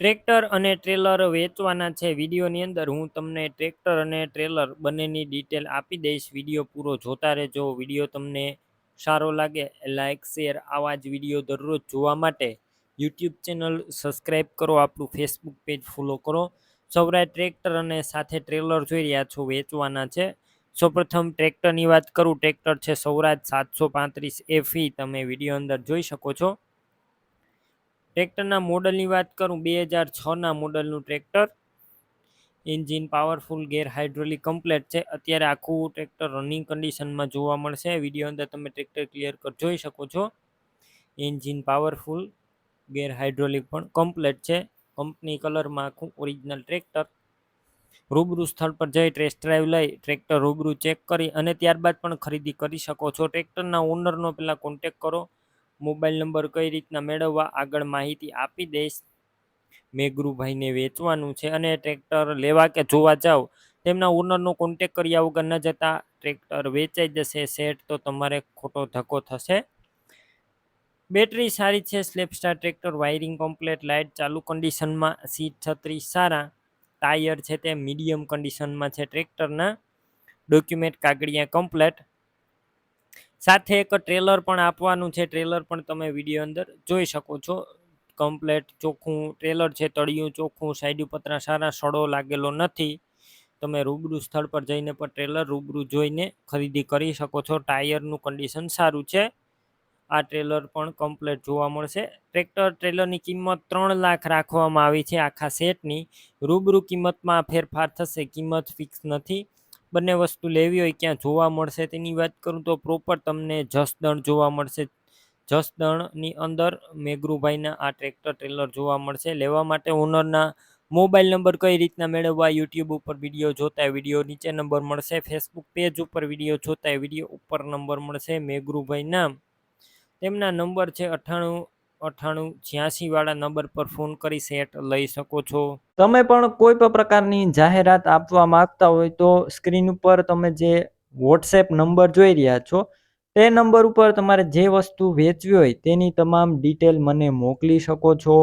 Tractor અને trailer વેચવાના છે. વિડીયોની અંદર હું તમને ટ્રેક્ટર અને ટ્રેલર બંનેની ડિટેલ આપી દઈશ. વીડિયો પૂરો જોતા રહેજો. વીડિયો તમને સારો લાગે લાઇક શેર આવા જ વીડિયો દરરોજ જોવા માટે યુટ્યુબ ચેનલ સબસ્ક્રાઈબ કરો. આપણું ફેસબુક પેજ ફોલો કરો. સૌરાય ટ્રેક્ટર અને સાથે ટ્રેલર જોઈ રહ્યા છો, વેચવાના છે. સૌપ્રથમ ટ્રેક્ટરની વાત કરું. ટ્રેક્ટર છે સૌરાજ સાતસો પાંત્રીસ એફી તમે વીડિયો અંદર જોઈ શકો છો. ટ્રેક્ટરના મોડલની વાત કરું, બે હજાર છના મોડલનું tractor. Engine powerful, gear hydraulic, complete છે. અત્યારે આખું ટ્રેક્ટર રનિંગ કન્ડિશનમાં જોવા મળશે. વીડિયો અંદર તમે ટ્રેક્ટર ક્લિયર કર, જોઈ શકો છો. એન્જિન પાવરફુલ, ગેર હાઇડ્રોલિક પણ કમ્પ્લેટ છે. કંપની કલરમાં આખું ઓરિજિનલ ટ્રેક્ટર. રૂબરૂ સ્થળ પર જઈ ટેસ્ટ ડ્રાઈવ લઈ, ટ્રેક્ટર રૂબરૂ ચેક કરી અને ત્યારબાદ પણ ખરીદી કરી શકો છો. ટ્રેક્ટરના ઓનરનો પહેલાં કોન્ટેક કરો. મોબાઈલ નંબર કઈ રીતના મેળવવા આગળ માહિતી આપી દઈશ. મેઘરુભાઈને વેચવાનું છે અને ટ્રેક્ટર લેવા કે જોવા જાઓ તેમના ઓનરનો કોન્ટેક કર્યા વગર ન જતા ટ્રેક્ટર વેચાઈ જશે. સેટ તો તમારે ખોટો ધક્કો થશે. બેટરી સારી છે, self starter tractor, wiring complete, light, ચાલુ કન્ડિશનમાં સીટ છત્રીસ સારા, ટાયર છે તે મીડિયમ કન્ડિશનમાં છે ટ્રેક્ટરના. ડોક્યુમેન્ટ કાગળિયા કમ્પ્લેટ સાથે એક ટ્રેલર પણ આપવાનું છે. ટ્રેલર પણ તમે વીડિયો અંદર જોઈ શકો છો. કમ્પ્લેટ ચોખ્ખું ટ્રેલર છે, તળિયું, ચોખ્ખું, સાઈડ પતરા સારા સડો લાગેલો નથી. તમે રૂબરૂ સ્થળ પર જઈને પણ ટ્રેલર રૂબરૂ જોઈને ખરીદી કરી શકો છો. ટાયરનું કન્ડિશન સારું છે. આ ટ્રેલર પણ કમ્પ્લેટ જોવા મળશે. ટ્રેક્ટર ટ્રેલરની કિંમત ત્રણ લાખ રાખવામાં આવી છે આખા સેટની રૂબરૂ કિંમતમાં ફેરફાર થશે. કિંમત ફિક્સ નથી. બંને વસ્તુ લેવી હોય ક્યાં જોવા મળશે તેની વાત કરું તો પ્રોપર તમને જસદણ જોવા મળશે. જસદણની અંદર મેઘરુભાઈના આ ટ્રેક્ટર ટ્રેલર જોવા મળશે. લેવા માટે ઓનરના મોબાઈલ નંબર કઈ રીતના મેળવવા યુટ્યુબ ઉપર વીડિયો જોતા વીડિયો નીચે નંબર મળશે. ફેસબુક પેજ ઉપર વીડિયો જોતા વીડિયો ઉપર નંબર મળશે. મેઘરુભાઈના તેમના નંબર છે અઠ્ઠાણું અઠ્ઠાણું છ્યાસી વાળા નંબર પર ફોન કરી સેટ લઈ શકો છો. તમે પણ કોઈ પણ પ્રકારની જાહેરાત આપવા માંગતા હોય તો સ્ક્રીન ઉપર તમે જે વોટ્સએપ નંબર જોઈ રહ્યા છો, તે નંબર ઉપર તમારે જે વસ્તુ વેચવી હોય તેની તમામ ડિટેલ મને મોકલી શકો છો.